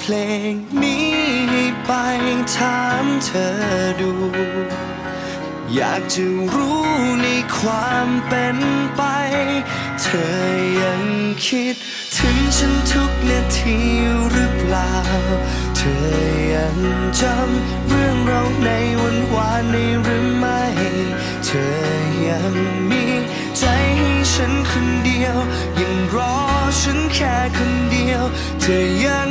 เพลงนี้ให้ไปถามเธอดู อยากจะรู้ในความเป็นไป เธอยังคิด ถึงฉันทุกนาทีหรือเปล่า เธอยังจำเรื่องเราในวันวานในหรือไม่ เธอยังมีใจให้ฉันคนเดียว ยังรอฉันแค่คนเดียว เธอยัง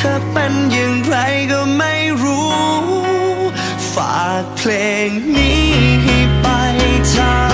เธอเป็นอย่างไรก็ไม่รู้ ฝากเพลงนี้ให้ไปทา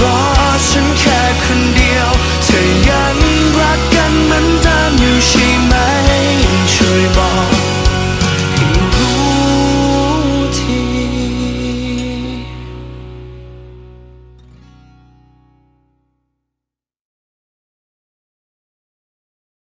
ใ